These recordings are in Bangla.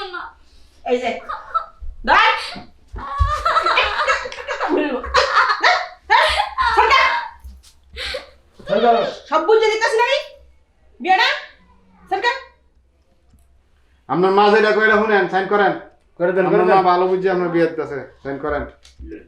দিব না এই যে দাঁড় সব বুঝে দিতেছি না আমি সরকার আপনার মা যেটা কইরা শুনেন সাইন করেন। করে দেন করে আপনার দেন। মা ভালো বুঝছে আপনার বিয়ে দিতেছে সাইন করেন। মেয়ে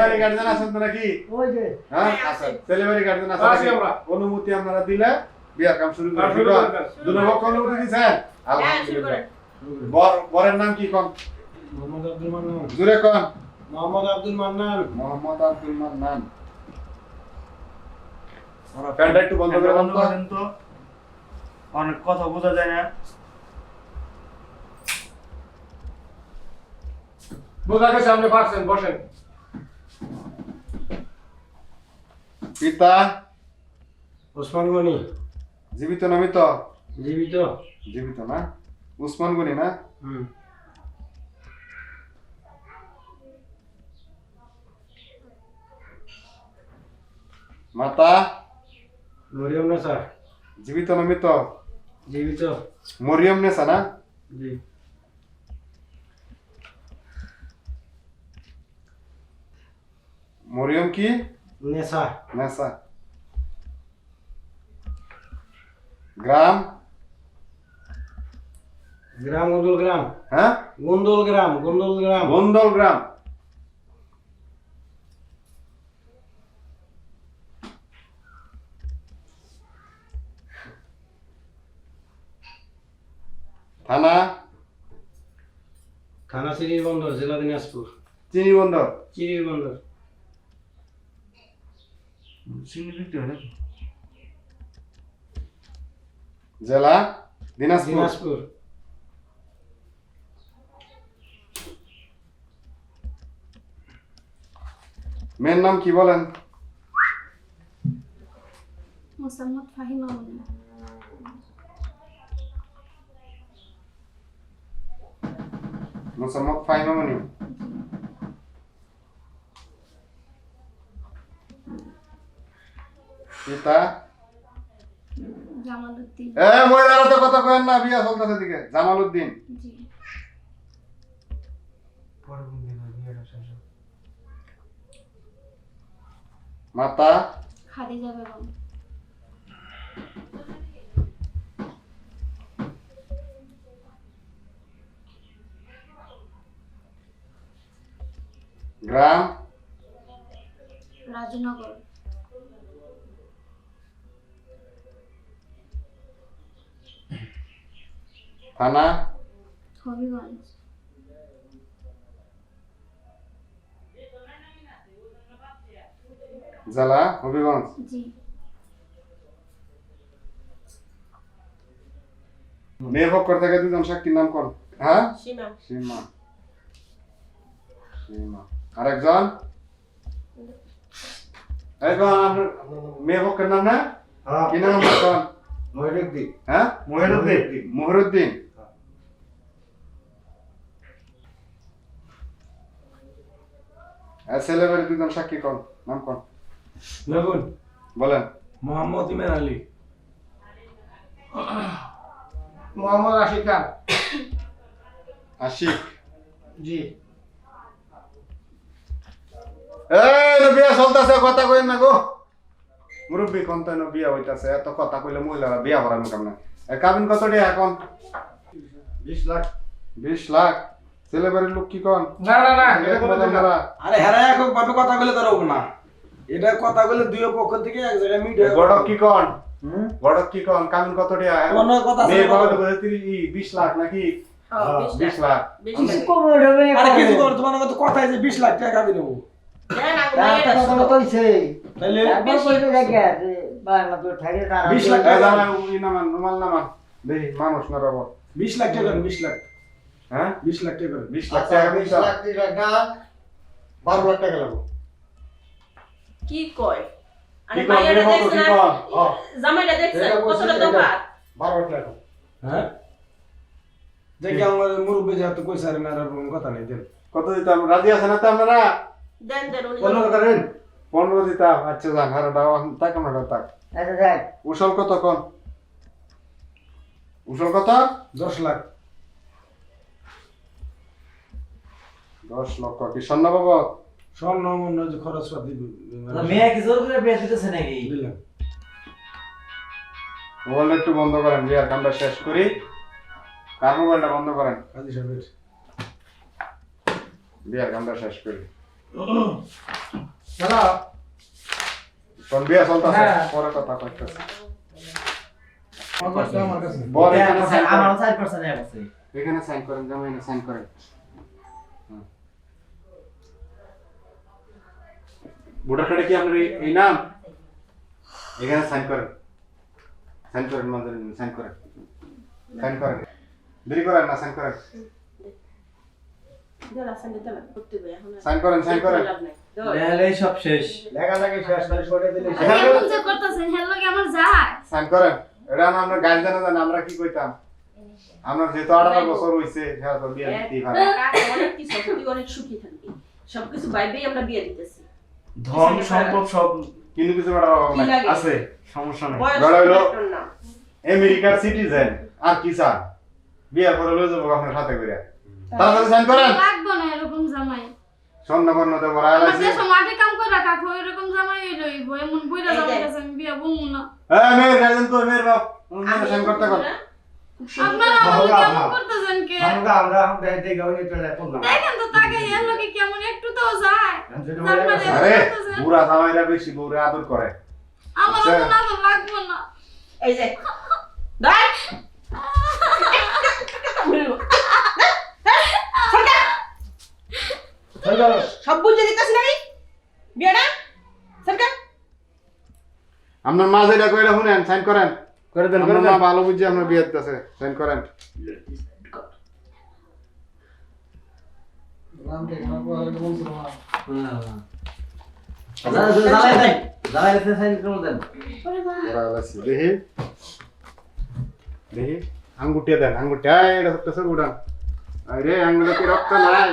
বাড়ি গার্জেন আছেন তো নাকি? ওই যে। হ্যাঁ হ্যাঁ, আছে। ছেলে বাড়ি গার্জেন আছে আছি আমরা। অনুমতি আপনারা দিলে বিয়ার কাম শুরু করে শুরু দুনো। পক্ষ অনুমতি দিছেন? হ্যাঁ আলহামদুলিল্লাহ। বরের নাম কি কোন? মোহাম্মদ আব্দুল মান্নান। জুরে কোন। মোহাম্মদ আব্দুল মান্নান। মোহাম্মদ আব্দুল মান্নান। ফ্যানটা একটু বন্ধ করে বন্ধ বন্ধ করেন তো। অনেক কথা বোঝা যায় না। বোঝা গেছে আপনি পারছেন বসেন। পিতা। ওসমান গনি। জীবিত না মৃত? জীবিত। জীবিত না। উসমান গনি না? হুম। মাতা? মরিয়ম নেসা জীবিত না মৃত? জীবিত। মরিয়ম নেসা না? জি। মরিয়ম কি? নেশা নেসা গ্রাম গ্রাম গন্ডল গ্রাম হ্যাঁ গন্ডল গ্রাম গন্ডল গ্রাম বন্দল গ্রাম থানা? থানা সিরির বন্দর জেলা দিনাজপুর। চিনি বন্দর? চিরির বন্দর। হয় জেলা দিনাজপুর দিনাজপুর মেয়ের নাম কি বলেন? মোসাম্মদ ফাহিমা মনি মোসাম্মদ ফাইমামনি পিতা? জামালউদ্দিন। এ মহিলারা তো কথা কয়েন না বিয়া চলতেছে দিকে জামাল জি। পরে কোন দিন বিয়েটা শেষ? মাতা? খাদিজা বেগম। গ্রাম? রাজনগর। থানা হবিগঞ্জ জেলা হবিগঞ্জ জি। মেয়ে পক্ষ থেকে দুজন সাক্ষীর নাম কোন? হ্যাঁ? সীমা। সীমা। সীমা। আরেকজন? এই কোন মেয়ে পক্ষের নাম না? হ্যাঁ। কি নাম মহিরুদ্দিন। হ্যাঁ? মহিনুদ্দিন মহরুদ্দিন। আর ছেলে বাড়ির দুজন সাক্ষী কোন? নাম কোন? নগুন বলেন। মোহাম্মদ ইমেন আলী। মোহাম্মদ আশিক খান। আশিক? জি। এই না বিয়া চলতেছে কথা কইন না গো। মুরব্বী কোন না বিয়া হইতাছে? এত কথা কইলে মহিলারা বিয়া করানো কেমন? কাবিন কত টাকা এখন? বিশ লাখ। বিশ লাখ? ছেলে লোক কি কন? না না না মদন মারা। আরে হেরা একক ভাবে কথা বলে হোক না। এটা কথা বলে দুই পক্ষ থেকে এক জায়গায় মিট হয়ে গড়ক কি কন? গড়ক কি কন? কাবিন কত টাকা? অন্য কথা মেয়ে বাবা বলে তিরিশ ই, বিশ লাখ নাকি? হ্যাঁ, বিশ লাখ। বিশ। কম হবে আরে কিছু করে তোমার কথা যে লাখ টাকা নেব মানুষ না রব। বিশ লাখ টাকা বিশ লাখ। হ্যাঁ? বিশ লাখ টাকা বিশ লাখ টাকা। বিশ লাখ বারো লাখ টাকা লাগবে। কি কয়? আরে মাইয়াটা আর জামাইটা কতটা। বারো লাখ টাকা। হ্যাঁ? দেখি আমার মুরব্বী যেহেতু কইছে আরে না কথা নেই দেন। কত দিতাম? রাজি আছে না তো আপনারা? দেন দেন উনি পনেরো দিতাম। আচ্ছা যান দাও। তাক আমরা তাক আচ্ছা যাই। উসল কত কোন উসল কত? দশ লাখ। দশ লক্ষ কি স্বর্ণ বাবু স্বর্ণ মন্য যে খরচ পাতি মেয়ে কি জোর করে বিয়ে দিতেছে নাকি? মোবাইলটা একটু বন্ধ করেন বিয়ার কামটা শেষ করি। কার মোবাইলটা বন্ধ করেন? কাজী সাহেবের। বিয়ার কামটা শেষ করি। হ্যালো কোন বিয়া চলতেছে হ্যাঁ। পরে কথা কইতেছে। আমার কাছে। আমার কাছে সাইড পার্সেন্ট আছে এখানে সাইন করেন জামাইনা সাইন করেন। ভোটার কার্ডে কি আপনার এই- নাম? এখানে সাইন করেন। সাইন করেন সাইন করেন। সাইন করেন। দেরি করেন না সাইন করেন। সাইন করেন সাইন করেন। তাহলে সব শেষ। লেখালেখি শেষ করে সরে দিলে শেষ। এমন যে করতেছেন হেল লাগে আমার যায়। সাইন করেন। এটা আমরা গাইড জানা জানা আমরা কি কইতাম? আমরা যেহেতু আঠারো বছর হইছে হ্যাঁ তো বিয়ে দিতেই পারে অনেক কিছু অনেক সুখী থাকবি সবকিছু ভাইবেই আমরা বিয়ে দিতেছি ধন সম্পদ সব কিন্তু কিছু আছে সমস্যা নেই বড় হইল। তোর নাম। আমেরিকার সিটিজেন আর কি চান বিয়ে করে লয়ে যাব আপনার সাথে করে তাড়াতাড়ি সাইন করেন লাগবো না এরকম জামাই স্বর্ণ বর্ণ দেবো আমার রায়লাইছি দেশে মাঠে কাম করে কাকু এরকম জামাই লইব এমন বুইরা জামাই। কাছে আমি বিয়া বমু না হ্যাঁ মেয়ের গার্জেন কই মেয়ের বাপ আমি সাইন করতে কর আদর করে। আমার। তো না তো লাগবো না। এই যে দাঁড়। গেল। সব বুঝে দিতেছি না বিয়েটা? সরকার আপনার মা যেটা কইরা শুনেন সাইন করেন। করে দেন করে দেন। ভালো বুঝে আপনার বিয়ে দিতেছে। সাইন করেন। দেখি। আঙ্গুটিয়া দেন আঙ্গুটিয়া এটা হচ্ছে উড়ান। আরে আঙ্গুলে কি রক্ত নাই?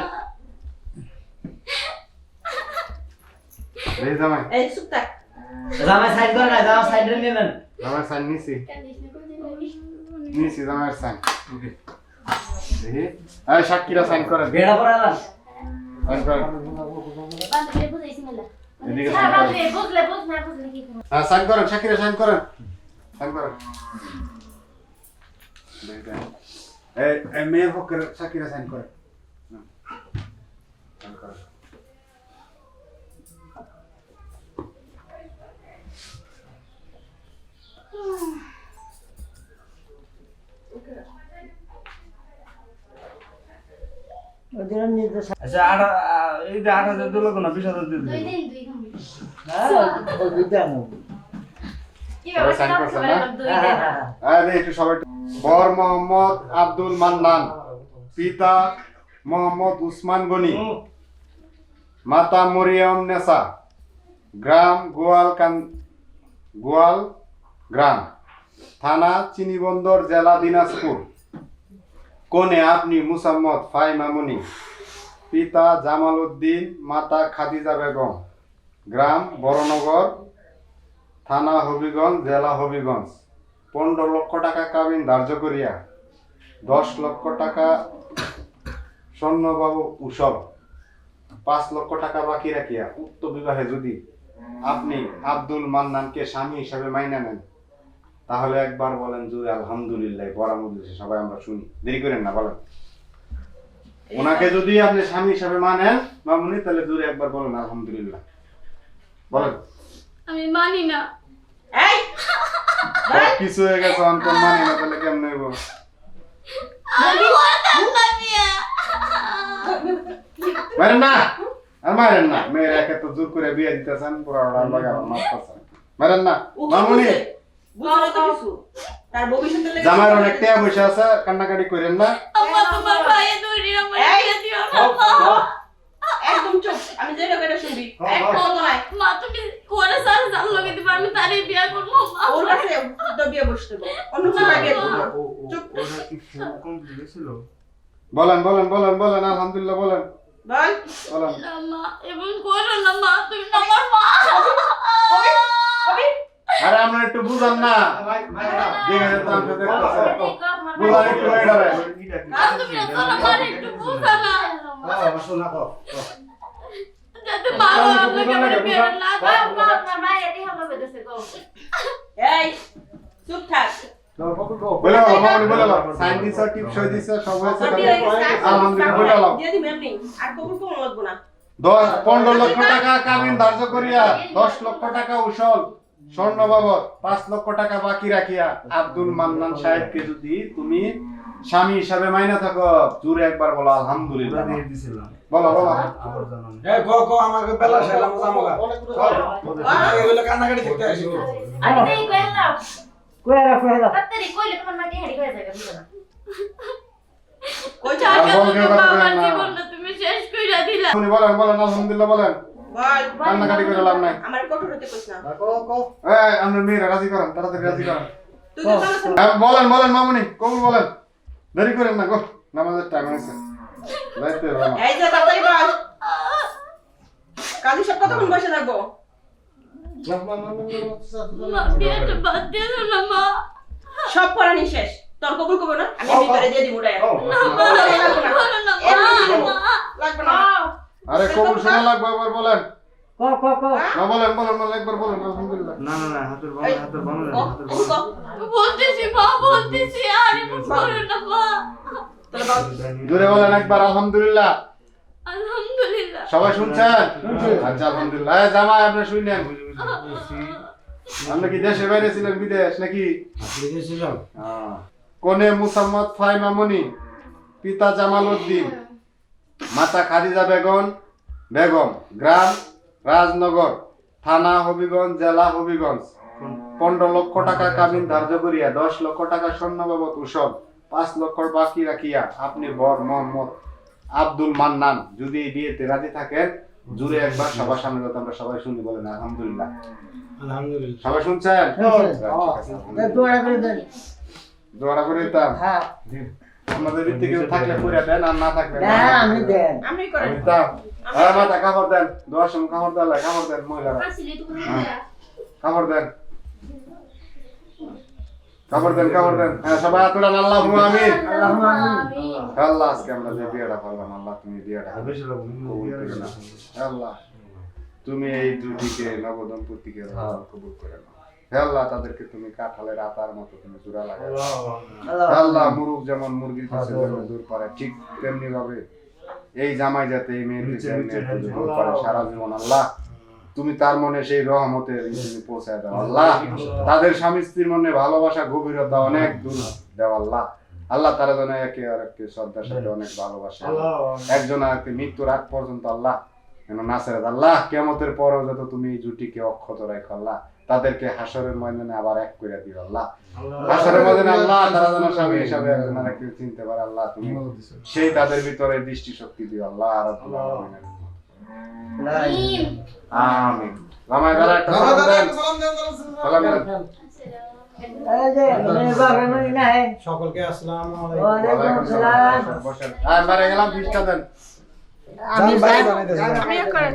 জামাই এই থাক। জামাই সাইড করে না জামাই সাইড নিয়ে নেন। জামাই সাইন নিছি। নিছি জামাইয়ের সাইন ওকে। দেখি। এই সাক্ষীরা সাইন করেন। বেড়া পড়া না সাইন করেন। বান্ধবীরে বুঝাইছি মেলা এদিকে করেন। বান্ধবী বুঝলে বুঝ না বুঝলে কি হ্যাঁ সাইন করেন সাক্ষীরা সাইন করেন। সাইন দেন। এই মেয়ের পক্ষের সাক্ষীরা সাইন হুম। সাইন করেন। আচ্ছা আট হাজার দিল বিশ হাজার দিল। sign করছেন না? আরে বর মোহাম্মদ আব্দুল মান্নান পিতা মোহাম্মদ উসমান গনি মাতা মরিয়ম নেসা গ্রাম গোয়াল কান গোয়াল গ্রাম। থানা, চিনিবন্দর, জেলা, দিনাজপুর। কোনে আপনি মুসাম্মদ ফাই মামুনি পিতা জামাল উদ্দিন মাতা খাদিজা বেগম। গ্রাম, বড়নগর, থানা, হবিগঞ্জ, জেলা, হবিগঞ্জ। পনেরো লক্ষ টাকা কাবিন ধার্য করিয়া দশ লক্ষ টাকা স্বর্ণবাবু উসব পাঁচ লক্ষ টাকা বাকি রাখিয়া উক্ত বিবাহে যদি আপনি আব্দুল মান্নানকে স্বামী হিসাবে মাইনা নেন তাহলে একবার বলেন জুড়ে আলহামদুলিল্লাহ বড় মজলিসে সবাই আমরা শুনি। দেরি করেন না বলেন। ওনাকে যদি আপনি স্বামী হিসাবে মানেন মামুনি তাহলে জুড়ে একবার বলেন আলহামদুলিল্লাহ। বলেন। আমি মানি না। এই! সব কিছু হয়ে গেছে অন্তর মানি না তাহলে কেমন হইব? আমি করতাম না। বিয়া মারেন না! আর মারেন না। মেয়ের একে তো জোর করে বিয়ে দিতেছেন পুরো মারেন না। ও মামুনি তার ভবিষ্যতের লেগে জামাইয়ের অনেক টাকা পয়সা আছে কান্নাকাটি করেন না। আম্মা তোমার ভাইয়ে দৌড়ি আমার দিও না সব, সব। একদম চুপ। আমি যেটা করে শুনবি একদম। মা তুমি করে সার জাল লগে দিবা আমি তারই বিয়া করব ওর কাছে তো বিয়ে বসতে অন্য সময় বিয়ে করব। ও ও ওটা কি কমপ্লিট ছিল বলেন বলেন বলেন বলেন আলহামদুলিল্লাহ বলেন। বল। বলেন। না মা এমন করো না মা তুমি আমার মা। কবি কবি। আরে আমরা একটু বুঝান না। আমি বুঝান একটু হয়ে পনেরো লক্ষ টাকা কাবিন ধার্য করিয়া দশ লক্ষ টাকা উসল। স্বর্ণ বাবদ পাঁচ লক্ষ টাকা বাকি রাখিয়া আব্দুল মান্নান সাহেবকে যদি তুমি স্বামী হিসাবে মাইনা থাকো জুড়ে একবার বলো আলহামদুলিল্লাহ। দিয়ে দিছিলাম। বলো বলো। আমাকে সেলাম জামগা এগুলো কান্নাকাটি আসি তুমি শেষ কইরা দিলা। বলেন বলেন আলহামদুলিল্লাহ বলেন। বল কান্নাকাটি করে লাভ নাই আমার কঠোর কইছ না এই আপনার মেয়েরা রাজি করেন তাড়াতাড়ি রাজি করেন তুই তো ভালো ছিল। হ্যাঁ, বলেন বলেন মামুনি কবুল বলেন দেরি করেন না গো নামাজের টাইম হয়েছে যাইতে হবে এই যে তাড়াতাড়ি বল কাজী সব কতক্ষণ বসে থাকব মা বিয়েটা বাদ দিয়ে দাও না মা সব পড়ানি শেষ তোর কবুল কবো না আমি করে দিয়ে দিব করো লাগবে না আরে কবুল শোনা লাগবে একবার বলেন। ক ক ক। না বলেন বলেন বলেন একবার বলেন আলহামদুলিল্লাহ না না না হাতের বাম হাতের বাম ক, হাতের বাম বলতেছি মা বলতেছি আর না মা। তাহলে জোরে বলেন একবার আলহামদুলিল্লাহ। আলহামদুলিল্লাহ। সবাই শুনছেন? আচ্ছা আলহামদুলিল্লাহ। এই জামাই আপনি শুনলেন? আপনি কি দেশে বাইরে ছিলেন বিদেশ নাকি? হ্যাঁ। কনে মুসাম্মদ ফাইমা মনি পিতা জামাল উদ্দিন। মাতা খাদিজা বেগম বেগম গ্রাম রাজনগর থানা হবিগঞ্জ জেলা হবিগঞ্জ। পনেরো লক্ষ টাকা কাবিন ধার্য করিয়া দশ লক্ষ টাকা স্বর্ণ বাবদ উসব পাঁচ লক্ষ বাকি রাখিয়া আপনি বর মোহাম্মদ আব্দুল মান্নান যদি এই বিয়েতে রাজি থাকেন জুড়ে একবার সবার সামনে যাতে আমরা সবাই শুনি বলেন আলহামদুলিল্লাহ। আলহামদুলিল্লাহ। সবাই শুনছেন? আলহামদুলিল্লাহ। দোয়া করে দেন। দোয়া করে দিতাম? হ্যাঁ। আমাদের থেকে থাকলে করে দেন আর না থাকলে না। হ্যাঁ আমি দেন। আমি করে দিতাম হ্যাঁ মাথা কাপড় দেন। দোয়ার সময় কাপড় দেন কাপড় দেন মহিলারা। হ্যাঁ, কাপড় দেন। কাপড় দেন কাপড় দেন। হ্যাঁ সবাই আল্লাহ আমিন। আল্লাহ আজকে আমরা যে বিয়েটা করলাম আল্লাহ তুমি বিয়েটা। আল্লাহ তুমি এই দুটিকে নবদম্পতিকে কবুল করে নাও। আল্লাহ তাদেরকে তুমি কাঁঠালের আতার মতো তুমি জোড়া আল্লাহ আল্লাহ মুরুখ যেমন মুরগির কাছে দূর করে ঠিক তেমনি ভাবে এই জামাই যাতে এই। দূর করে সারা জীবন আল্লাহ। তুমি তার মনে সেই রহমতের তুমি পৌঁছায় দাও আল্লাহ। তাদের স্বামী স্ত্রীর মনে ভালোবাসা গভীরতা অনেক দূর দেও আল্লাহ। আল্লাহ তারা যেন একে আর একে শ্রদ্ধার সাথে অনেক ভালোবাসে। একজন আর একটি মৃত্যুর আগ পর্যন্ত আল্লাহ কেন নাসের আল্লাহ কেমতের পরও যত তুমি এই জুটিকে অক্ষত রেখো আল্লাহ। তাদেরকে হাসরের ময়দানে আবার এক করে দিও আল্লাহ। হাসরের ময়দানে আল্লাহ তারা যেন স্বামী হিসাবে একজন আর চিনতে পারে আল্লাহ তুমি সেই তাদের ভিতরে দৃষ্টি শক্তি দিও আল্লাহ রাব্বুল আমিন। রামায় একটা সালাম দেন। সালাম দেন সকলকে আসসালামু বসেন। গেলাম ফিসটা দেন। আমি বাড়ি আমি করে